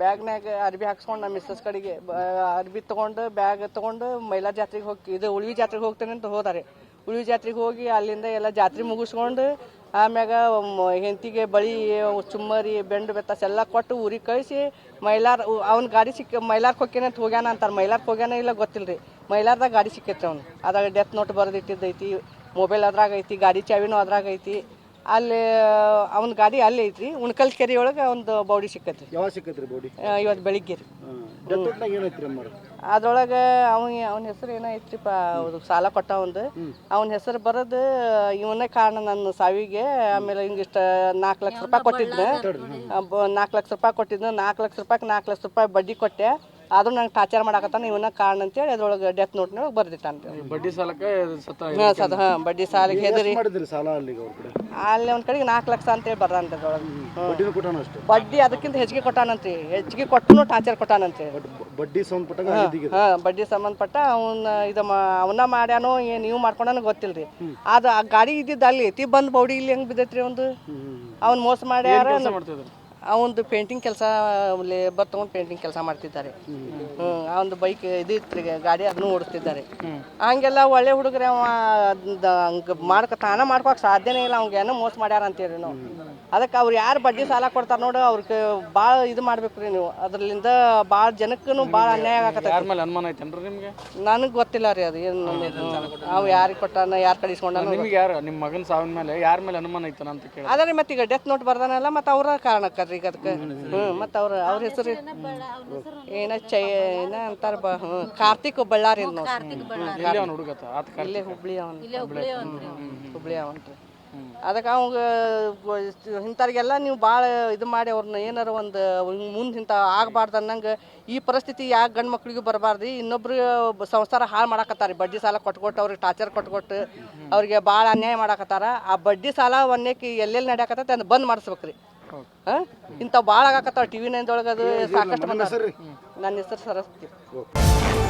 ಬ್ಯಾಗ್ನಾಗ ಅರ್ಬಿ ಹಾಕ್ಸ್ಕೊಂಡು ನಮ್ಮ ಮಿಸ್ಸಸ್ ಕಡೆಗೆ ಅರ್ಬಿ ತಗೊಂಡು, ಬ್ಯಾಗ್ ತಗೊಂಡು ಮೈಲಾ ಜಾತ್ರೆಗೆ ಹೋಗಿ, ಇದು ಉಳ್ವಿ ಜಾತ್ರೆಗೆ ಹೋಗ್ತೇನೆ ಅಂತ ಹೋದಾರೆ. ಉಳ್ವಿ ಜಾತ್ರೆಗೆ ಹೋಗಿ ಅಲ್ಲಿಂದ ಎಲ್ಲ ಜಾತ್ರೆ ಮುಗಿಸ್ಕೊಂಡು, ಆಮ್ಯಾಗ ಹೆಂಡತಿಗೆ ಬಳಿ, ಚುಮ್ಮರಿ, ಬೆಂಡು ಬೆತ್ತಾಸ ಎಲ್ಲ ಕೊಟ್ಟು ಊರಿಗೆ ಕಳಿಸಿ, ಮೈಲಾರ ಅವ್ನ ಗಾಡಿ ಸಿಕ್ಕ ಮೈಲಾರ್ಗೆ ಹೋಗ್ಯಾನ ಅಂತ ಹೋಗ್ಯಾನ ಅಂತಾರೆ. ಮೈಲಾರ್ಗೆ ಹೋಗ್ಯಾನ ಇಲ್ಲ ಗೊತ್ತಿಲ್ರಿ. ಮೈಲಾರ್ದಾಗ ಗಾಡಿ ಸಿಕ್ಕೈತೆ ಅವ್ನು. ಅದಾಗ ಡೆತ್ ನೋಟ್ ಬರೆದಿಟ್ಟಿದ್ದೈತಿ ಮೊಬೈಲ್ ಅದ್ರಾಗ ಐತಿ ಗಾಡಿ ಚಾವಿನೂ ಅದ್ರಾಗ ಐತಿ ಅಲ್ಲಿ ಅವ್ನ ಗಾಡಿ ಅಲ್ಲಿ ಐತ್ರಿ. ಉಣ್ಕಲ್ ಕೆರೆ ಒಳಗೆ ಒಂದು ಬೌಡಿ ಸಿಕ್ಕತ್ರಿ. ಯಾವಾಗ ಸಿಕ್ಕತ್ರಿ ಬಾಡಿ? ಇವತ್ತು ಬೆಳಿಗ್ಗೆ ರೀ. ಏನೈತ್ರಿ ಅದ್ರೊಳಗೆ ಅವನ ಅವನ ಹೆಸರು ಏನೈತ್ರಿಪ್ಪ ಅವ್ರು ಸಾಲ ಕೊಟ್ಟ ಒಂದು. ಅವನ ಹೆಸರು ಬರೋದು ಇವನೇ ಕಾರಣ ನನ್ನ ಸಾವಿಗೆ. ಆಮೇಲೆ ಹಿಂಗಿಷ್ಟ ನಾಲ್ಕು ಲಕ್ಷ ರೂಪಾಯಿ ಕೊಟ್ಟಿದ್ದೆ ನಾಲ್ಕು ಲಕ್ಷ ರೂಪಾಯಿ ಕೊಟ್ಟಿದ್ನ. ನಾಲ್ಕು ಲಕ್ಷ ರೂಪಾಯಿಗೆ ನಾಲ್ಕು ಲಕ್ಷ ರೂಪಾಯಿ ಬಡ್ಡಿ ಕೊಟ್ಟೆ. ಆದ್ರೂ ನಂಗೆ ಟಾರ್ಚರ್ ಮಾಡಕತ್ತಾನ ಇವನ್ನ ಕಾರಣ ಅಂತೇಳಿ ಅದ್ರೊಳಗೆ ಡೆತ್ ನೋಟ್ನೊಳಗೆ ಬರ್ದಿಟ್ಟಾನ ಬಡ್ಡಿ ಸಾಲಕ್ಕೆ ಹಾಂ ಸದ ಹಾಂ ಬಡ್ಡಿ ಸಾಲಕ್ಕೆ ಹೆದರಿ. ಮಾಡಿದ್ರಿ ಸಾಲ ಅಲ್ಲಿಗೆ ಅವ್ರ ಕಡೆ? ಅಲ್ಲಿ ಒಂದು ಕಡೆಗೆ ನಾಲ್ಕು ಲಕ್ಷ ಅಂತೇಳಿ ಬರ್ದಾನ್ರಿ ಅದ್ರೊಳಗೆ. ಬಡ್ಡಿನೂ ಕೊಟ್ಟಾನ ಅಷ್ಟೇ? ಬಡ್ಡಿ ಅದಕ್ಕಿಂತ ಹೆಚ್ಚಿಗೆ ಕೊಟ್ಟಾನಂತ್ರಿ ಹೆಚ್ಚಿಗೆ ಕೊಟ್ಟು ಟಾರ್ಚರ್ ಕೊಟ್ಟಾನಂತ್ರಿ ಬ- ಬಡ್ಡಿ ಸಂಬಂಧಪಟ್ಟಾಗ ಆಗಿದ್ದೀಗ ಬಡ್ಡಿ ಸಂಬಂಧಪಟ್ಟ ಅವನ್ನ ಇದು ಮಾ ಅವನ್ನ ಮಾಡ್ಯಾನೋ ಏನ್ ನೀವು ಮಾಡ್ಕೊಂಡಾನ ಗೊತ್ತಿಲ್ರಿ. ಅದು ಆ ಗಾಡಿ ಇದ್ದಿದ್ದು ಅಲ್ಲಿ ಐತಿ ಬಂದ್ ಬೌಡಿ ಇಲ್ಲಿ ಹೆಂಗ್ ಬಿದ್ದೈತ್ರಿ ಒಂದು ಅವ್ನು ಮೋಸ ಮಾಡ್ಯಾರ ಮಾಡ್ತಿದ್ರು ಒಂದು ಪೇಂಟಿಂಗ್ ಕೆಲಸ ಲೇಬರ್ ತಗೊಂಡು ಪೇಂಟಿಂಗ್ ಕೆಲಸ ಮಾಡ್ತಿದ್ದಾರೆ. ಆ ಒಂದು ಬೈಕ್ ಇದು ಇತ್ತು ಗಾಡಿ ಅದನ್ನು ಓಡಿಸ್ತಿದ್ದಾರೆ. ಹಂಗೆಲ್ಲ ಒಳ್ಳೆ ಹುಡುಗರೆ ಅವ ಮಾಡ್ಕೊ ತಾನ ಮಾಡ್ಕೋಕೆ ಸಾಧ್ಯನೇ ಇಲ್ಲ. ಅವ್ಗೆ ಏನೋ ಮೋಸ ಮಾಡ್ಯಾರ ಅಂತೇಳಿ ನಾವು. ಅದಕ್ಕೆ ಅವ್ರು ಯಾರು ಬಡ್ಡಿ ಸಾಲ ಕೊಡ್ತಾರೆ ನೋಡು ಅವ್ರಿಗೆ ಭಾಳ ಇದು ಮಾಡ್ಬೇಕು ರೀ ನೀವು. ಅದ್ರಲ್ಲಿಂದ ಭಾಳ ಜನಕ್ಕೂ ಭಾಳ ಅನ್ಯಾಯ ಆಗತ್ತೆ ಅನುಮಾನ ಐತೇನ್ರಿ ನಿಮಗೆ? ನನಗೆ ಗೊತ್ತಿಲ್ಲ ರೀ ಅದು ಏನು ಅವು ಯಾರಿಗೆ ಕೊಟ್ಟಾನ ಯಾರು ಕಳಿಸ್ಕೊಂಡ ನಿಮ್ಗೆ ಯಾರು ನಿಮ್ಮ ಮಗನ ಸಾವಿನ ಮೇಲೆ ಯಾರ ಮೇಲೆ ಅನುಮಾನ ಐತನ ಅಂತ ಕೇಳಿ ಅದೇ ಮತ್ತೆ ಈಗ ಡೆತ್ ನೋಟ್ ಬರ್ದಾನಲ್ಲ ಮತ್ತೆ ಅವ್ರ ಕಾರಣಕ್ಕಲ್ರಿ ಈಗ ಅದಕ್ಕೆ. ಹ್ಞೂ ಮತ್ತು ಅವ್ರ ಅವ್ರ ಹೆಸರು ಏನ ಚೈ ಏನ ಅಂತಾರ ಬ ಹ್ಞೂ ಕಾರ್ತಿಕ್ ಬಳ್ಳಾರಿ ಅಂತ ನೋಡ್ರಿ ಇಲ್ಲೇ ಹುಬ್ಳಿ ಅವನ್ ಹುಬ್ಳಿ ಅವನ್ರಿ. ಅದಕ್ಕೆ ಅವಂಗ ಇಂಥವ್ರಿಗೆಲ್ಲ ನೀವು ಭಾಳ ಇದು ಮಾಡಿ ಅವ್ರನ್ನ ಏನಾರ ಒಂದು ಮುಂದೆ ಇಂಥ ಆಗಬಾರ್ದು ಅನ್ನಂಗೆ ಈ ಪರಿಸ್ಥಿತಿ ಯಾಕೆ ಗಂಡು ಮಕ್ಳಿಗೂ ಬರಬಾರ್ದು? ಇನ್ನೊಬ್ರು ಸಂಸಾರ ಹಾಳು ಮಾಡಾಕತ್ತಾರೆ. ಬಡ್ಡಿ ಸಾಲ ಕೊಟ್ಕೊಟ್ಟು ಅವ್ರಿಗೆ ಟಾರ್ಚರ್ ಕೊಟ್ಕೊಟ್ಟು ಅವ್ರಿಗೆ ಭಾಳ ಅನ್ಯಾಯ ಮಾಡಾಕತ್ತಾರ. ಆ ಬಡ್ಡಿ ಸಾಲ ಒನ್ನೇಕಿ ಎಲ್ಲೆಲ್ಲಿ ನಡೆಯಕತ್ತೈತೆ ಅದನ್ನು ಬಂದ್ ಮಾಡಿಸ್ಬೇಕ್ರಿ. ಹಾಂ? ಇಂಥವು ಭಾಳ ಆಗಾಕತ್ತಾವ. ಟಿ ವಿ ನೈನ್ದೊಳಗೆ ಅದು ಸಾಕಷ್ಟು ಬಂದ ನನ್ನ ಹೆಸರು ಸರಸ್ವತಿ. ಓಕೆ.